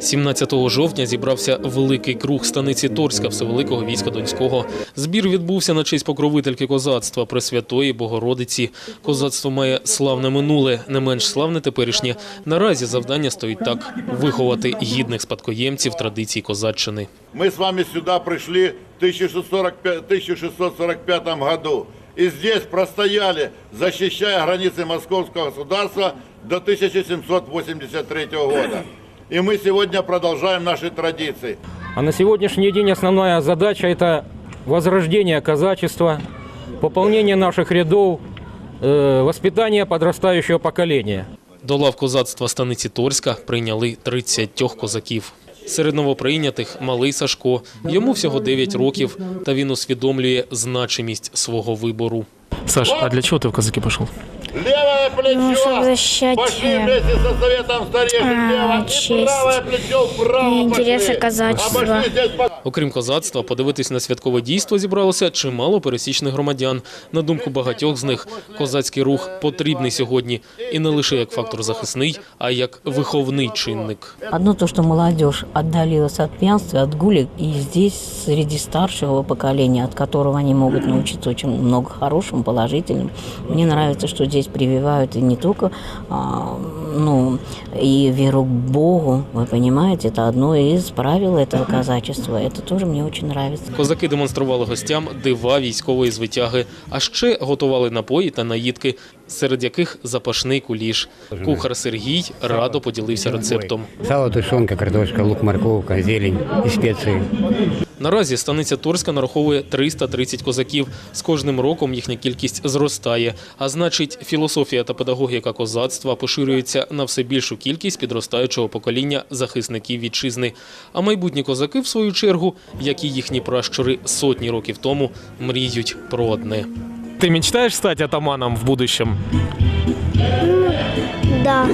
17 жовтня зібрався великий круг станиці Торська Всевеликого війська Донського. Збір відбувся на честь покровительки козацтва Пресвятої Богородиці. Козацтво має славне минуле, не менш славне теперішнє. Наразі завдання стоїть так – виховати гідних спадкоємців традицій козаччини. Мы с вами сюда пришли в 1645, 1645 году. И здесь простояли, защищая границы московского государства до 1783 года И мы сегодня продолжаем наши традиции. А на сегодняшний день основная задача – это возрождение казачества, пополнение наших рядов, э, воспитание подрастающего поколения. До лав козацтва станиці Торська прийняли 30 козаків. Серед новоприйнятих – малий Сашко. Йому всього 9 років, та він усвідомлює значимість свого вибору. Саш, а для чого ти в козаки пішов? Левое плечо! Ну, чтобы защищать, Пошли э, вместе со Советом Старейшин. а, Лево. И честь правое плечо вправо и интересы пошли. казачества. Обошли здесь по- Окрім козацтва, подивитись на святкове дійство зібралося чимало пересічних громадян. На думку багатьох з них, козацький рух потрібний сьогодні і не лише як фактор захисний, а й як виховний чинник. Одно то, что молодежь отдалилась от пьянства, от гулек, и здесь среди старшего поколения, от которого они могут научиться очень много хорошим, положительным. Мне нравится, что здесь прививают и не только а, ну, и веру к Богу, вы понимаете, это одно из правил этого казачества. Это тоже мне очень нравится. Козаки демонстрували гостям дива військової звитяги, а ще готували напої та наїдки, серед яких запашний куліш. Кухар Сергій радо поділився рецептом. Сало, тушенка, картошка, лук, морковка, зелень и специи. Наразі станиця Торська нараховує 330 козаків. З кожним роком їхня кількість зростає. А значить, філософія та педагогіка козацтва поширюється на все більшу кількість підростаючого покоління захисників вітчизни. А майбутні козаки, в свою чергу, як і їхні пращури сотні років тому, мріють про одне. Ты мечтаешь стать атаманом в будущем? Да.